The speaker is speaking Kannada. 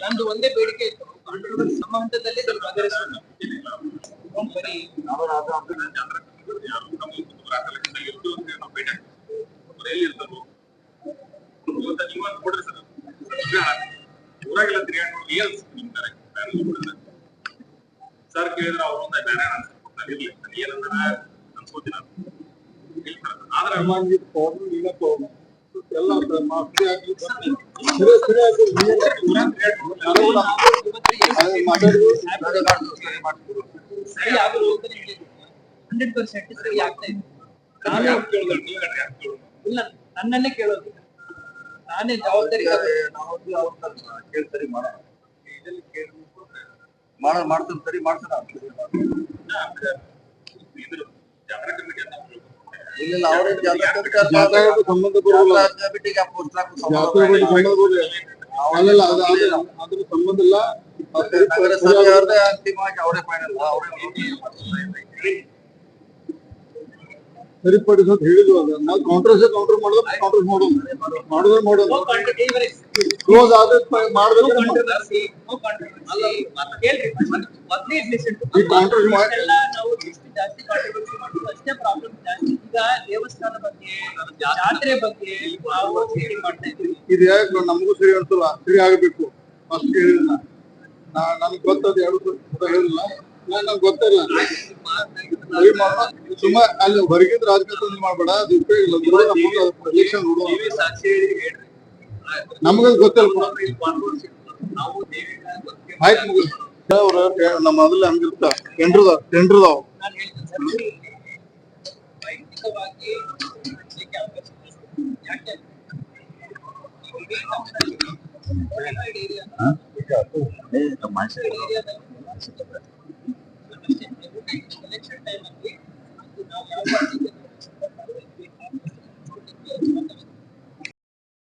ನಂದು ಒಂದೇ ಬೇಡಿಕೆ ಇತ್ತು ಕಾಂಟ್ರವರ್ಸಿ ನಮ್ಮ ಹಂತದಲ್ಲೇ ಇದನ್ನು ಬಗೆಹರಿಸೋಣ ಒಂದು ಬರೀ ಯಾರು ನಮ್ಮ ಕುಟುಂಬ ಕಲೆಕ್ಷನ್ ಇರ್ತು ಅಂತ ನಾವು ಭೇಟಿ ಅವ್ರು ಎಲ್ಲಿ ಇರ್ತಾರೋ ಇವತ್ತ ನೀವು ಅಂತ ಕೊಡ್ರಿ ಸರ್ ಊರಾಗೆಲ್ಲ ತಿರ್ಗಾಡ್ ನೋಡಿ ಏನ್ ಅನ್ಸುತ್ತೆ ನಿಮ್ ಕರೆ ಸರ್ ಕೇಳಿದ್ರೆ ಅವ್ರು ಒಂದ್ ಬೇರೆ ಆನ್ಸರ್ ಕೊಡ್ತಾರೆ ಇರ್ಲಿ ನಾನು ಏನಂದ್ರೆ ಅನ್ಸ್ಕೋತೀನಿ ನಾನು ಇಲ್ಲ sir. ಆದ್ರೆ ಸಾಮಾನ್ಯ ಪ್ರಾಬ್ಲಮ್ ಏನಪ್ಪ ಎಲ್ಲ ಮಾಫಿ ಸರಿ. ಸರಿ ಅಂತಾನೆ ಹೇಳಿದ್ರು ಹಂಡ್ರೆಡ್ ಪರ್ಸೆಂಟ್ ಸರಿ ಆಗ್ತಾ ಇದೆ. ನಾನು? ಇಲ್ಲ ನನ್ನನ್ನೇ ಕೇಳೋದು. ನಾನೇ ಜವಾಬ್ದಾರಿ ಈಗ ನಾವು ಅವ್ರನ್ನ ಕೇಳಿ ಸರಿ ಮಾಡೋಣ ಮಾಡೋಣ ಮಾಡ್ತಾನೆ ಸರಿ ಮಾಡ್ತಾನೆ ಇದ್ರು ಜಾತ್ರಾ ಕಮಿಟಿ ಅಂತ. ಇಲ್ಲ. ಇಲ್ಲ ಅವ್ರೇ ಜಾತಕ ಸಂಬಂಧ ಬರೋಲ್ಲ ಅಲ್ಲಲ್ಲ ಅದು ಅದು ಅದ್ರ ಸಂಬಂಧ ಇಲ್ಲ. ಅಂತಿಮವಾಗಿ ಅವರೇ ಫೈನಲ್ ಅವರೇ ಸರಿಪಡಿಸೋದು ಹೇಳಿದ್ವು ಅದ. ನಾವು ಕೌಂಟರ್ಸ್ ಕೌಂಟರ್ ಮಾಡೋದು ಕೌಂಟರ್ ಮಾಡೋದು. ಮಾಡೋದು ಮಾಡೋದು. ಕ್ಲೋಸ್ ಆದ್ರೆ ಡಿಸಿಷನ್ ಈ ಕೌಂಟರ್ ಜಾಸ್ತಿ ಈಗ ದೇವಸ್ಥಾನ ಬಗ್ಗೆ ಜಾತ್ರೆ ಬಗ್ಗೆ ನಾವು ಮಾಡ್ತಾ ಇದ್ದೀವಿ? ಇದು ಯಾಕೆ ನಮಗೂ ಸರಿ ಅನ್ಸಲ್ಲ ಸರಿ ಆಗಬೇಕು ಫಸ್ಟ್ ಹೇಳಿಲ್ಲ ನನ್ಗೆ ಗೊತ್ತದ ಎರಡು ಹೇಳಿಲ್ಲ. ನಾನು ನಂಗೆ ಗೊತ್ತಿಲ್ಲ ಸುಮ್ಮ ಅಲ್ಲಿ ಹೊರಗಿಂದ ರಾಜಕೀಯ ಮಾಡಬೇಡ ಅದು ಉಪಯೋಗ ಇಲ್ಲ. ಎಲೆಕ್ಷನ್ ನಮಗದು ಗೊತ್ತಿಲ್ಲ. ಆಯ್ತು ಮುಗಿಸ್ ಅವ್ರ ನಮ್ಮ ಮೊದಲು ಹಂಗಿರ್ತ. ಟೆಂಡ್ರದಾವ್ ಟೆಂಡ್ರದಾವ್ ನಾನು ಹೇಳ್ತೀನಿ ಸರ್ ವೈಯಕ್ತಿಕವಾಗಿ ಮಾಡ್ಲಿಕ್ಕೆ ಅವಕಾಶ ಇದೆ. ಯಾಕೆ ಇಡೀ ನಮ್ಮಲ್ಲಿ ಕೊಳ್ಳೆಯ ಏರಿಯಾ ನೆಟ್ ಅರ್ಪುರೆ ಮಾನ್ಸರ ಏರಿಯಾ